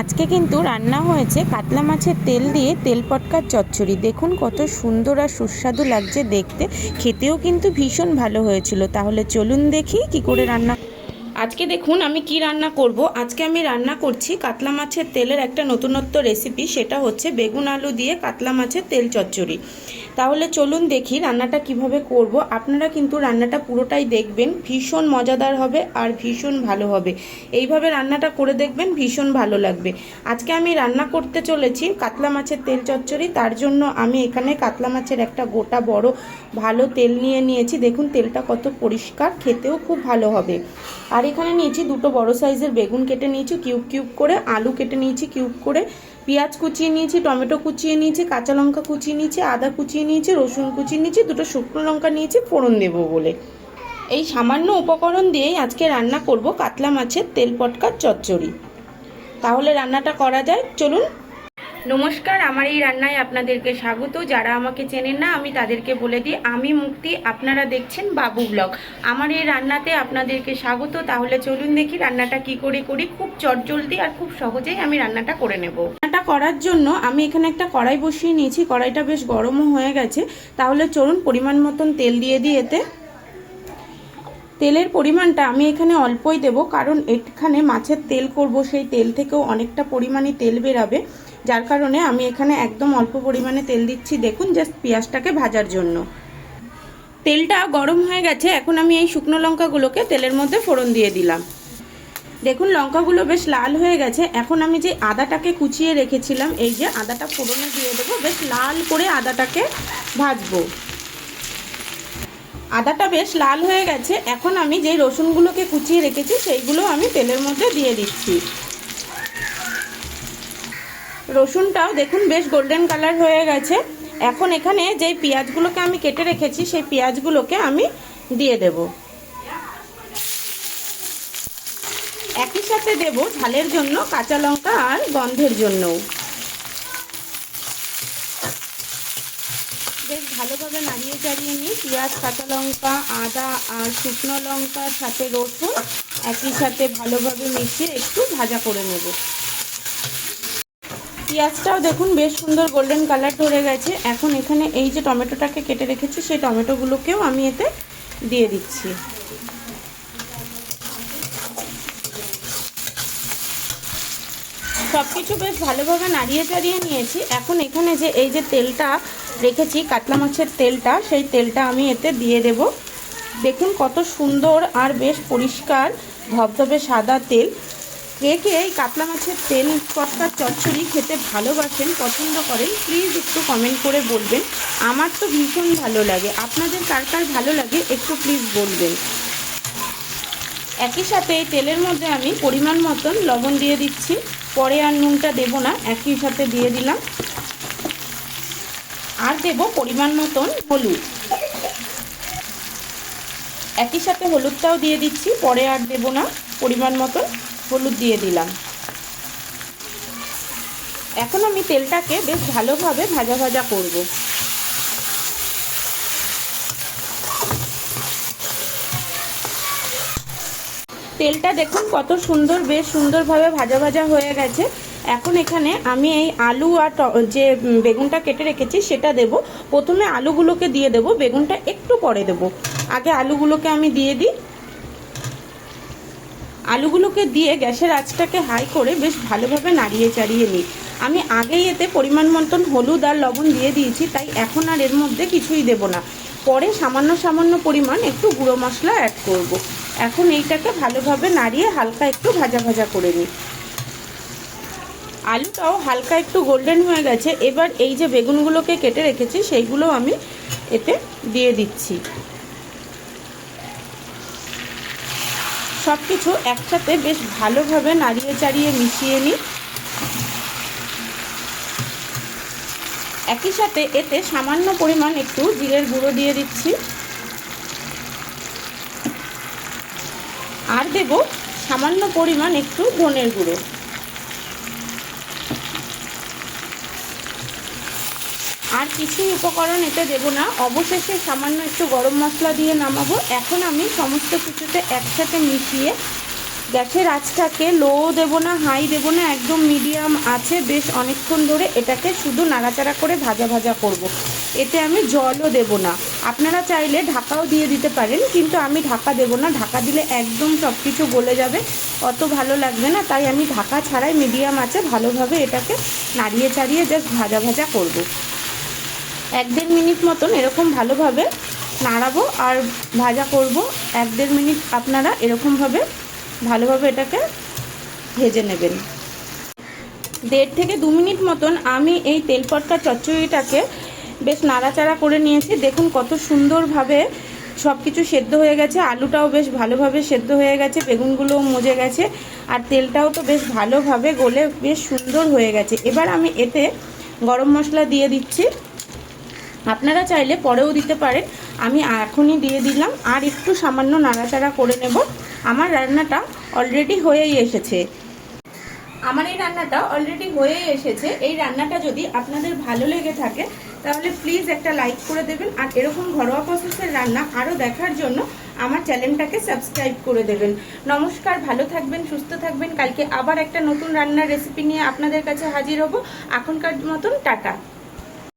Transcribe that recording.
আজকে কিন্তু রান্না হয়েছে কাতলা মাছের তেল দিয়ে তেল পটকার চচ্চড়ি। দেখুন কত সুন্দর আর সুস্বাদু লাগছে দেখতে। খেতেও কিন্তু ভীষণ ভালো হয়েছিল। তাহলে চলুন দেখি কি করে রান্না আজকে দেখুন আমি কি রান্না করব। আজকে আমি রান্না করছি কাতলা মাছের তেলের একটা নতুনত্ব রেসিপি সেটা হচ্ছে বেগুন আলু দিয়ে কাতলা মাছের তেল চচ্চড়ি। তাহলে চলুন দেখি রান্নাটা কীভাবে করব। আপনারা কিন্তু রান্নাটা পুরোটাই দেখবেন। ভীষণ মজাদার হবে আর ভীষণ ভালো হবে। এইভাবে রান্নাটা করে দেখবেন, ভীষণ ভালো লাগবে। আজকে আমি রান্না করতে চলেছি কাতলা মাছের তেল চচ্চড়ি। তার জন্য আমি এখানে কাতলা মাছের একটা গোটা বড় ভালো তেল নিয়ে নিয়েছি। দেখুন তেলটা কত পরিষ্কার, খেতেও খুব ভালো হবে। আর এখানে নিয়েছি দুটো বড় সাইজের বেগুন কেটে নিয়েছি, কিউব কিউব করে। আলু কেটে নিয়েছি, কিউব করে। পেঁয়াজ কুচিয়ে নিয়েছি, টমেটো কুচিয়ে নিয়েছি, কাঁচা লঙ্কা কুচিয়ে নিয়েছি, আদা কুচিয়ে নিয়েছি, রসুন কুচিয়ে নিয়েছি, দুটো শুকনো লঙ্কা নিয়েছি, ফোড়ন দেবো বলে। এই সামান্য উপকরণ দিয়েই আজকে রান্না করব কাতলা মাছের তেল পটকার চচ্চড়ি। তাহলে রান্নাটা করা যায়, চলুন। নমস্কার, আমার এই রান্নায় আপনাদেরকে স্বাগত। যারা আমাকে চেনেন না, আমি তাদেরকে বলে দিই, আমি মুক্তি, আপনারা দেখছেন বাবু ব্লগ। আমার এই রান্নাতে আপনাদেরকে স্বাগত। তাহলে চলুন দেখি রান্নাটা কি করে করি। খুব চটজলদি আর খুব সহজেই আমি রান্নাটা করে নেব। করার জন্য আমি এখানে একটা কড়াই বসিয়ে নিয়েছি। কড়াইটা বেশ গরমও হয়ে গেছে। তাহলে চলুন পরিমাণ মতন তেল দিয়ে দিই এতে। তেলের পরিমাণটা আমি এখানে অল্পই দেব, কারণ এখানে মাছের তেল করব, সেই তেল থেকেও অনেকটা পরিমাণে তেল বেরাবে। যার কারণে আমি এখানে একদম অল্প পরিমাণে তেল দিচ্ছি। দেখুন, জাস্ট পেঁয়াজটাকে ভাজার জন্য। তেলটা গরম হয়ে গেছে। এখন আমি এই শুকনো লঙ্কাগুলোকে তেলের মধ্যে ফোড়ন দিয়ে দিলাম। দেখুন, লঙ্কাগুলো বেশ লাল হয়ে গেছে। এখন আমি যে আদাটাকে কুচিয়ে রেখেছিলাম, এই যে আদাটা ফোড়নে দিয়ে দেবো। বেশ লাল করে আদাটাকে ভাজবো। আদাটা বেশ লাল হয়ে গেছে। এখন আমি যেই রসুনগুলোকে কুচিয়ে রেখেছি, সেইগুলো আমি তেলের মধ্যে দিয়ে দিচ্ছি। রসুনটাও দেখুন, বেশ গোল্ডেন কালার হয়ে গেছে। এখন এখানে যেই পেঁয়াজগুলোকে আমি কেটে রেখেছি, সেই পেঁয়াজগুলোকে আমি দিয়ে দেব। একই সাথে দেব ঝালের জন্য কাঁচা লঙ্কা আর গন্ধের জন্যও। বেশ ভালোভাবে নাড়িয়ে চাড়িয়ে নিই পেঁয়াজ, কাঁচা লঙ্কা, আদা আর শুকনো লঙ্কার সাথে রসুন, একই সাথে ভালোভাবে মিশিয়ে একটু ভাজা করে নেব। পেঁয়াজটাও দেখুন বেশ সুন্দর গোল্ডেন কালার ধরে গেছে। এখন এখানে এই যে টমেটোটাকে কেটে রেখেছি, সেই টমেটোগুলোকেও আমি এতে দিয়ে দিচ্ছি। সব কিছু বেশ ভালোভাবে নাড়িয়ে চাড়িয়ে নিয়েছি। এখন এখানে যে এই যে তেলটা রেখেছি, কাতলা মাছের তেলটা, সেই তেলটা আমি এতে দিয়ে দেব। দেখুন কত সুন্দর আর বেশ পরিষ্কার ধবধবে সাদা তেল। কে কে এই কাতলা মাছের তেল কটকার চচ্চড়ি খেতে ভালোবাসেন, পছন্দ করেন প্লিজ একটু কমেন্ট করে বলবেন। আমার তো ভীষণ ভালো লাগে। আপনাদের কার কার ভালো লাগে একটু প্লিজ বলবেন। একই সাথে এই তেলের মধ্যে আমি পরিমাণ মতন লবণ দিয়ে দিচ্ছি। পরে আর নুনটা দেবো না, একই সাথে দিয়ে দিলাম। আর দেব পরিমাণ মতন হলুদ। একই সাথে হলুদটাও দিয়ে দিচ্ছি, পরে আর দেব না, পরিমাণ মতন হলুদ দিয়ে দিলাম। এখন আমি তেলটাকে বেশ ভালোভাবে ভাজা ভাজা করব। তেলটা দেখুন কত সুন্দর, বেশ সুন্দরভাবে ভাজা ভাজা হয়ে গেছে। এখন এখানে আমি এই আলু আর যে বেগুনটা কেটে রেখেছি, সেটা দেব। প্রথমে আলুগুলোকে দিয়ে দেব, বেগুনটা একটু পরে দেব। আগে আলুগুলোকে আমি দিয়ে দিই। আলুগুলোকে দিয়ে গ্যাসের আঁচটাকে হাই করে বেশ ভালোভাবে নাড়িয়ে চাড়িয়ে নিই। আমি আগেই এতে পরিমাণ মতন হলুদ আর লবণ দিয়ে দিয়েছি, তাই এখন আর এর মধ্যে কিছুই দেব না। পরে সামান্য সামান্য পরিমাণ একটু গুঁড়ো মশলা অ্যাড করব। এখন এইটাকে ভালোভাবে নাড়িয়ে হালকা একটু ভাজা ভাজা করে নিই। আলুটাও হালকা একটু গোল্ডেন হয়ে গেছে। এবার এই যে বেগুনগুলোকে কেটে রেখেছি সেইগুলো আমি এতে দিয়ে দিচ্ছি। সব কিছু একসাথে বেশ ভালোভাবে নাড়িয়ে চাড়িয়ে মিশিয়ে নিই। একই সাথে এতে সামান্য পরিমাণ একটু জিরের গুঁড়ো দিয়ে দিচ্ছি। আর দেব সামান্য পরিমাণ একটু ধনের গুঁড়ো। আর কিছুই উপকরণ এতে দেবো না। অবশেষে সামান্য একটু গরম মশলা দিয়ে নামাবো। এখন আমি সমস্ত কিছুতে একসাথে মিশিয়ে গ্যাসের আঁচটাকে লো দেবো না, হাই দেবো না, একদম মিডিয়াম আছে। বেশ অনেকক্ষণ ধরে এটাকে শুধু নাড়াচাড়া করে ভাজা ভাজা করব। এতে আমি জলও দেব না। আপনারা চাইলে ঢাকাও দিয়ে দিতে পারেন, কিন্তু আমি ঢাকা দেব না। ঢাকা দিলে একদম সব কিছু গলে যাবে, অত ভালো লাগবে না। তাই আমি ঢাকা ছাড়াই মিডিয়াম আছে, ভালোভাবে এটাকে নাড়িয়ে চাড়িয়ে জাস্ট ভাজা ভাজা করব। এক দেড় মিনিট মতন এরকম ভালোভাবে নাড়াবো আর ভাজা করব। এক দেড় মিনিট আপনারা এরকমভাবে ভালোভাবে এটাকে ভেজে নেবেন। দেড় থেকে দু মিনিট মতন আমি এই তেল পটকা চচ্চড়িটাকে বেশ নাড়াচাড়া করে নিয়েছি। দেখুন কত সুন্দরভাবে সব কিছু সেদ্ধ হয়ে গেছে। আলুটাও বেশ ভালোভাবে সেদ্ধ হয়ে গেছে, বেগুনগুলোও মজে গেছে, আর তেলটাও তো বেশ ভালোভাবে গলে বেশ সুন্দর হয়ে গেছে। এবার আমি এতে গরম মশলা দিয়ে দিচ্ছি। আপনারা চাইলে পরেও দিতে পারেন। আমি এখনই দিয়ে দিলাম, আর একটু সামান্য নাড়াচাড়া করে নেব। আমার রান্নাটা অলরেডি হয়েই এসেছে। আমার এই রান্নাটা অলরেডি হয়েই এসেছে। এই রান্নাটা যদি আপনাদের ভালো লেগে থাকে তাহলে প্লিজ একটা লাইক করে দেবেন। আর এরকম ঘরোয়া প্রসেসের রান্না আরও দেখার জন্য আমার চ্যানেলটাকে সাবস্ক্রাইব করে দেবেন। নমস্কার, ভালো থাকবেন, সুস্থ থাকবেন। কালকে আবার একটা নতুন রান্নার রেসিপি নিয়ে আপনাদের কাছে হাজির হব। এখনকার মতন টাটা।